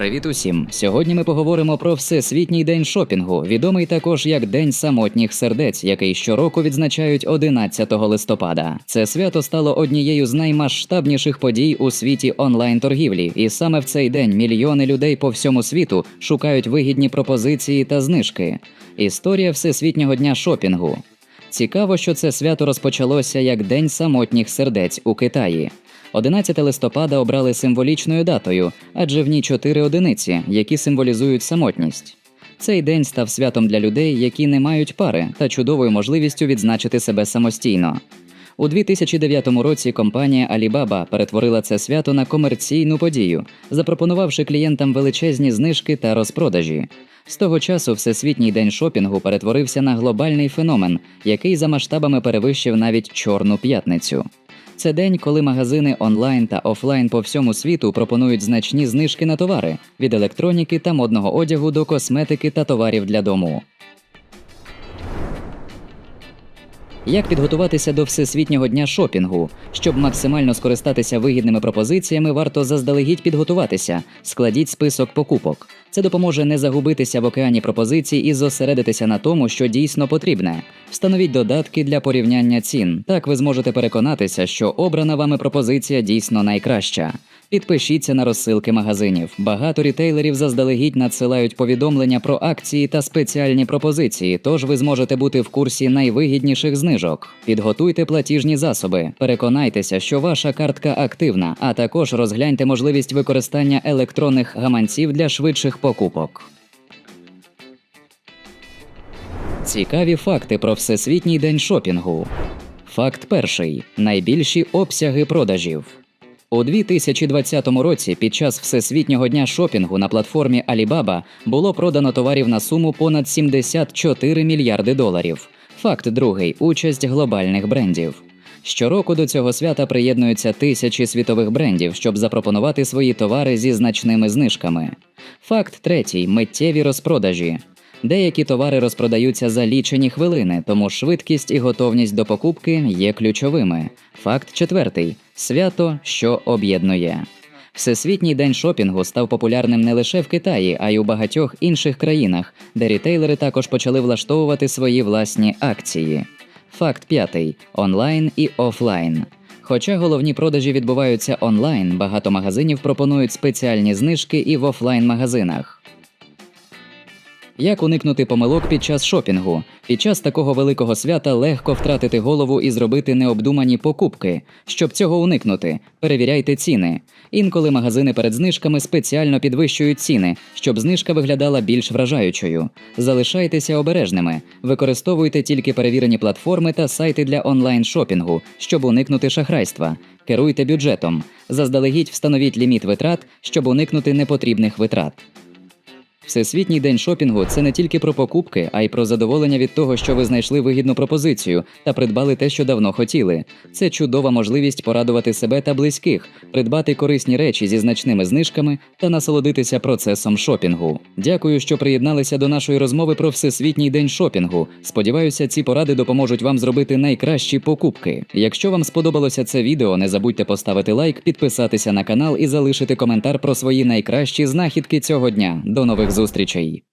Привіт усім! Сьогодні ми поговоримо про Всесвітній день шопінгу, відомий також як День самотніх сердець, який щороку відзначають 11 листопада. Це свято стало однією з наймасштабніших подій у світі онлайн-торгівлі, і саме в цей день мільйони людей по всьому світу шукають вигідні пропозиції та знижки. Історія Всесвітнього дня шопінгу. Цікаво, що це свято розпочалося як День самотніх сердець у Китаї. 11 листопада обрали символічною датою, адже в ній чотири одиниці, які символізують самотність. Цей день став святом для людей, які не мають пари, та чудовою можливістю відзначити себе самостійно. У 2009 році компанія Alibaba перетворила це свято на комерційну подію, запропонувавши клієнтам величезні знижки та розпродажі. З того часу Всесвітній день шопінгу перетворився на глобальний феномен, який за масштабами перевищив навіть Чорну п'ятницю. Це день, коли магазини онлайн та офлайн по всьому світу пропонують значні знижки на товари від електроніки та модного одягу до косметики та товарів для дому. Як підготуватися до всесвітнього дня шопінгу? Щоб максимально скористатися вигідними пропозиціями, варто заздалегідь підготуватися, складіть список покупок. Це допоможе не загубитися в океані пропозицій і зосередитися на тому, що дійсно потрібне. Встановіть додатки для порівняння цін. Так ви зможете переконатися, що обрана вами пропозиція дійсно найкраща. Підпишіться на розсилки магазинів. Багато рітейлерів заздалегідь надсилають повідомлення про акції та спеціальні пропозиції, тож ви зможете бути в курсі найвигідніших знижок. Підготуйте платіжні засоби, переконайтеся, що ваша картка активна, а також розгляньте можливість використання електронних гаманців для швидших покупок. Цікаві факти про Всесвітній день шопінгу. Факт перший: найбільші обсяги продажів. У 2020 році під час Всесвітнього дня шопінгу на платформі Alibaba було продано товарів на суму понад 74 мільярди доларів. Факт другий участь глобальних брендів. Щороку до цього свята приєднуються тисячі світових брендів, щоб запропонувати свої товари зі значними знижками. Факт третій миттєві розпродажі. Деякі товари розпродаються за лічені хвилини, тому швидкість і готовність до покупки є ключовими. Факт четвертий свято, що об'єднує. Всесвітній день шопінгу став популярним не лише в Китаї, а й у багатьох інших країнах, де рітейлери також почали влаштовувати свої власні акції. Факт п'ятий онлайн і офлайн. Хоча головні продажі відбуваються онлайн, багато магазинів пропонують спеціальні знижки і в офлайн-магазинах. Як уникнути помилок під час шопінгу? Під час такого великого свята легко втратити голову і зробити необдумані покупки. Щоб цього уникнути, перевіряйте ціни. Інколи магазини перед знижками спеціально підвищують ціни, щоб знижка виглядала більш вражаючою. Залишайтеся обережними, використовуйте тільки перевірені платформи та сайти для онлайн шопінгу, щоб уникнути шахрайства. Керуйте бюджетом. Заздалегідь встановіть ліміт витрат, щоб уникнути непотрібних витрат. Всесвітній день шопінгу це не тільки про покупки, а й про задоволення від того, що ви знайшли вигідну пропозицію та придбали те, що давно хотіли. Це чудова можливість порадувати себе та близьких, придбати корисні речі зі значними знижками та насолодитися процесом шопінгу. Дякую, що приєдналися до нашої розмови про Всесвітній день шопінгу. Сподіваюся, ці поради допоможуть вам зробити найкращі покупки. Якщо вам сподобалося це відео, не забудьте поставити лайк, підписатися на канал і залишити коментар про свої найкращі знахідки цього дня. До нових зустрічей! зустрічей.